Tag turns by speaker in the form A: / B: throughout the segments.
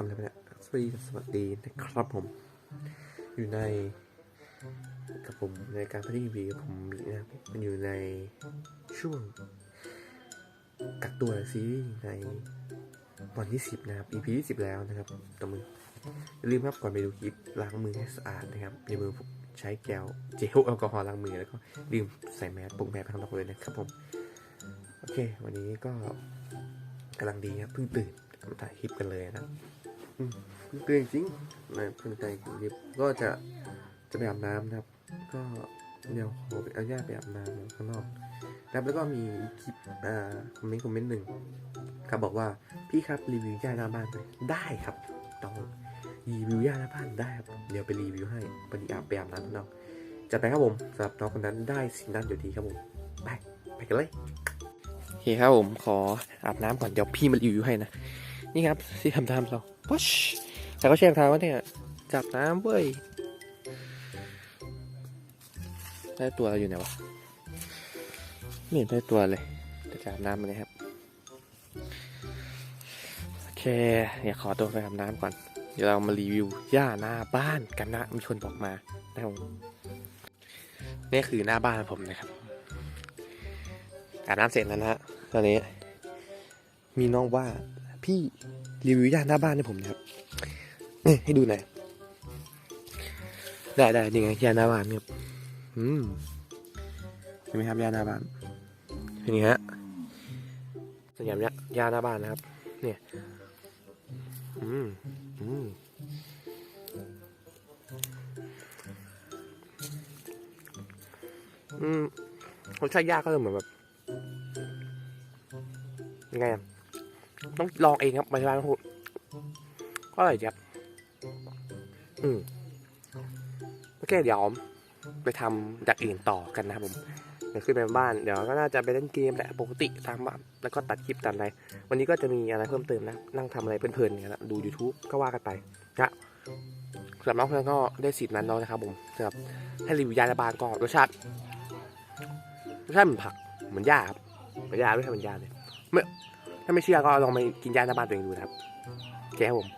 A: ทำอะไรไปเนี่ยสวัสดีสวัสดีนะครับผม อยู่ในกับผมในการพัฒนาวีกับผมมีนะมันอยู่ในช่วง กักตัวซีรีส์ในวันที่10นะครับ EP ที่10แล้วนะครับต่อมืออย่าลืมครับก่อนไปดูคลิปล้างมือให้สะอาดนะครับอย่ามือผมใช้แก้วเจลแอลกอฮอล์ล้างมือแล้วก็ลืมใส่แมสปงแมสไปข้างนอกเลยนะครับผมโอเค วันนี้ก็กำลังดีครับเพิ่งตื่นมาถ่ายคลิปกันเลยนะ เพิ่งตื่นจริงนะเพิ่งถ่ายคลิปก็จะจะไปอาบน้ำนะครับ ก็เดี๋ยวขอไปเอาญาตไปอาบน้ำข้างนอกนะครับแล้วก็มีคลิปอ่าคอมเมนต์คอมเมนต์หนึ่งครับบอกว่าพี่ครับรีวิวย่าหน้าบ้านหน่อยได้ครับต้องรีวิวย่าหน้าบ้านได้ครับเดี๋ยวไปรีวิวให้พอดีอาบไปอาบน้ำข้างนอกจัดไปครับผมสำหรับน้องคนนั้นได้สิ่งนั้นอยู่ดีครับผมไปไปกันเลยโอเคครับผมขออาบน้ำก่อนเดี๋ยวพี่มารีวิวให้นะนี่ครับที่ทำตามเราปุ๊ช แต่ก็เช็คทางว่าเนี่ย จับน้ำเว้ยได้ตัวเราอยู่ไหนวะไม่เห็นได้ตัวเลยจะจับน้ำมาเลยครับ โอเคเดี๋ยขอตัวไปอาบน้ำก่อน เดี๋ยวเรามารีวิวหญ้าหน้าบ้านกันนะมีคนบอกมานะครับนี่คือหน้าบ้านผมนะครับอาบน้ำเสร็จแล้วนะฮะตอนนี้ มีน้องว่าพี่รีวิวย่านหน้าบ้านให้ผมนะครับ นี่ให้ดูหน่อย ได้ได้นี่ไงยาด้าบ้านครับอืมเห็นไหมครับยาด้าบ้านเป็นไงฮะส่วนใหญ่เนี่ยยาด้าบ้านนะครับ เนี่ย อืมอืมอืมรสชาติยากก็เลยเหมือนแบบยังไงต้องลองเองครับไม่ใช่ว่าพูดก็อร่อยจับ อืมโอเคเดี๋ยวไปทำจากอื่นต่อกันนะครับผมเดี๋ยวขึ้นไปบ้านเดี๋ยวก็น่าจะไปเล่นเกมแหละปกติตามบ้านแล้วก็ตัดคลิปตัดอะไรวันนี้ก็จะมีอะไรเพิ่มเติมนะ นั่งทำอะไรเพลินๆเนี่ยนะดู YouTube ก็ว่ากันไปนะสำหรับน้องเพื่อนก็ได้สิทธิ์นั้นแล้วนะครับผมสำหรับให้รีวิวยาละบานก็รสชาติรสชาติเหมือนผักเหมือนหญ้าครับเหมือนหญ้าไม่ใช่เหมือนหญ้าเลยถ้าไม่เชื่อก็ลองไปกินยาหน้าบ้านตัวเองดูนะครับโอเคครับผม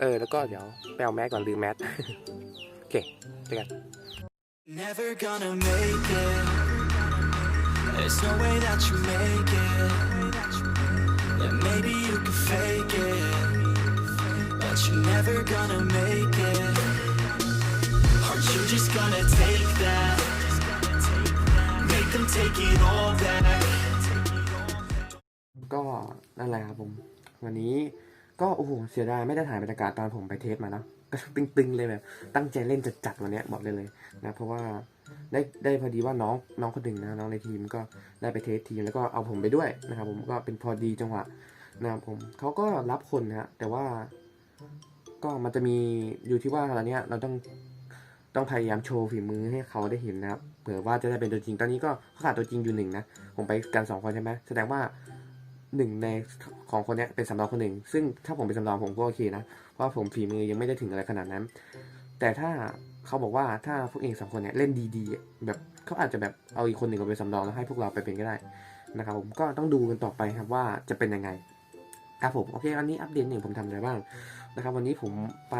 A: เออ แล้วก็เดี๋ยวไปเอาแมสก่อนลืมแมสโอเคเจอกัน
B: Never gonna make it. There's no way that you make it. Yeah, maybe you can fake it, but you're never gonna make it. Are you just gonna take that? Make them take it all back.
A: ก็นั่นแหละครับผม วันนี้ ก็โอ้โหเสียดายไม่ได้ถ่ายบรรยากาศตอนผมไปเทสมาเนอะก็ตึงๆเลยแบบ ตั้งใจเล่นจัดๆวันนี้บอกเลยเลยนะเพราะว่าได้ได้พอดีว่าน้องน้องคนหนึ่งนะน้องในทีมก็ได้ไปเทสทีมแล้วก็เอาผมไปด้วยนะครับผมก็เป็นพอดีจังหวะนะครับผมเขาก็รับคนนะฮะแต่ว่า ก็มันจะมีอยู่ที่ว่าตอนเนี้ยเราต้องต้องพยายามโชว์ฝีมือให้เขาได้เห็นนะครับเผื่อว่าจะได้เป็นตัวจริงตอนนี้ก็เขาขาดตัวจริงอยู่หนึ่งนะผมไปกันสองคนใช่ไหมแสดงว่า หนึ่งในของคนเนี้ยเป็นสำรองคนหนึ่ง ซึ่งถ้าผมเป็นสำรองผมก็โอเคนะเพราะว่าผมฝีมือยังไม่ได้ถึงอะไรขนาดนั้น แต่ถ้าเขาบอกว่าถ้าพวกเองสองคนเนี้ยเล่นดีๆ แบบเขาอาจจะแบบเอาอีกคนหนึ่งมาเป็นสำรองแล้วให้พวกเราไปเป็นก็ได้นะครับผมก็ต้องดูกันต่อไปครับว่าจะเป็นยังไงครับผมโอเคอันนี้อัปเดตหนึ่งผมทำอะไรบ้างนะครับ วันนี้ผมไป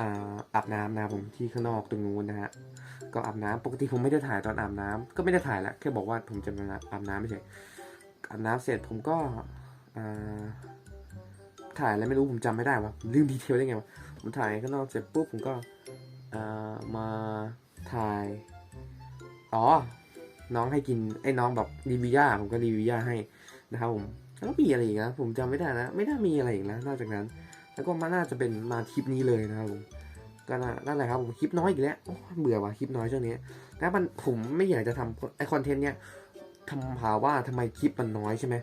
A: อาอาบน้ำนะผมที่ข้างนอกตรงนู้นนะฮะก็อาบน้ำปกติผมไม่ได้ถ่ายตอนอาบน้ำก็ไม่ได้ถ่ายละแค่บอกว่าผมจะมาอาบน้ำไม่ใช่ อาบน้ำเสร็จผมก็ถ่ายอะไรไม่รู้ผมจำไม่ได้วะลืมดีเทลได้ไงวะผมถ่ายข้างนอกเสร็จปุ๊บผมก็มาถ่าย อ๋อ น้องให้กินไอ้น้องแบบรีวิวย่าผมก็รีวิวย่าให้นะครับผมแล้วมีอะไรอีกนะผมจำไม่ได้นะไม่น่ามีอะไรอีกนะนอกจากนั้น แล้วก็มาน่าจะเป็นมาคลิปนี้เลยนะครับผมก็น่านั่นแหละครับผมคลิปน้อยอีกแล้วเบื่อว่ะคลิปน้อยช่วงนี้แล้วมันผมไม่อยากจะทำไอคอนเทนต์เนี้ย ทำหาว่าทำไมคลิปมันน้อยใช่ไหม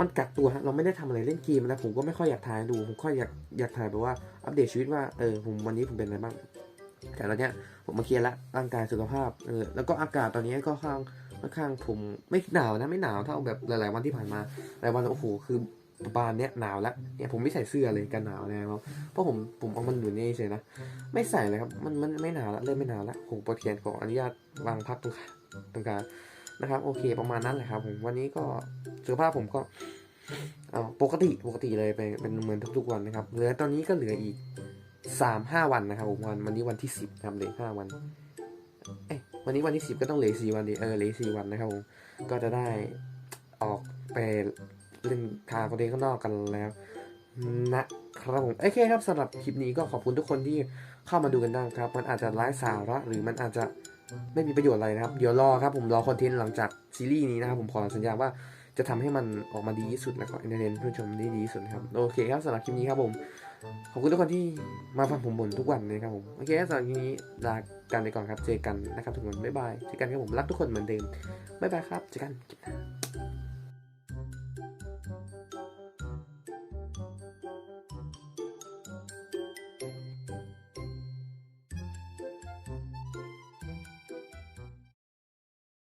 A: มันกักตัวฮะเราไม่ได้ทำอะไรเล่นเกมนะผมก็ไม่ค่อยอยากถ่ายดูผมค่อยอยากอยากถ่ายแบบว่าอัปเดตชีวิตว่าเออผมวันนี้ผมเป็นอะไรบ้าง แต่ตอนเนี้ยผมมาเคลียร์ละร่างกายสุขภาพเออแล้วก็อากาศตอนนี้ก็ค่อนข้างค่อนข้างผมไม่หนาวนะไม่หนาวเท่าแบบหลาย ๆ วันที่ผ่านมาหลายวันโอ้โหคือประมาณเนี้ยหนาวแล้วเนี่ยผมไม่ใส่เสื้อเลยกันหนาวนะครับเพราะผมผมเอามันอยู่นี่เฉยนะไม่ใส่เลยครับมันมันไม่หนาวแล้วเริ่มไม่หนาวแล้วผมปวดแขนขออนุญาตวางพักตรงขาตรงกลาง นะครับ โอเคประมาณนั้นแหละครับ ผมวันนี้ก็สุขภาพผมก็ปกติปกติเลยเป็นเป็นเหมือนทุกๆวันนะครับเหลือตอนนี้ก็เหลืออีกสามห้าวันนะครับผมวันวันนี้วันที่สิบครับเหลือห้าวันเอ้วันนี้วันที่สิบก็ต้องเหลือสี่วันดิเออเหลือสี่วันนะครับผมก็จะได้ออกไปเล่นทางประเด็นข้างนอกกันแล้วนะครับผมโอเคครับสำหรับคลิปนี้ก็ขอบคุณทุกคนที่เข้ามาดูกันนะครับ มันอาจจะไร้สาระหรือมันอาจจะ ไม่มีประโยชน์อะไรนะครับ เดี๋ยวรอครับผมรอคอนเทนต์หลังจากซีรีส์นี้นะครับผมขอสัญญาว่าจะทำให้มันออกมาดีที่สุดแล้วก็เอนเตอร์เทนผู้ชมได้ดีที่สุดครับโอเคครับสำหรับคลิปนี้ครับผม ขอบคุณทุกคนที่มาฟังผมบ่นทุกวันนะครับผมโอเคสำหรับคลิปนี้ลากันไปก่อนครับเจอกันนะครับทุกคนบ๊ายบายเจอกันครับผมรักทุกคนเหมือนเดิมบ๊ายบายครับเจอกันคลิปหน้า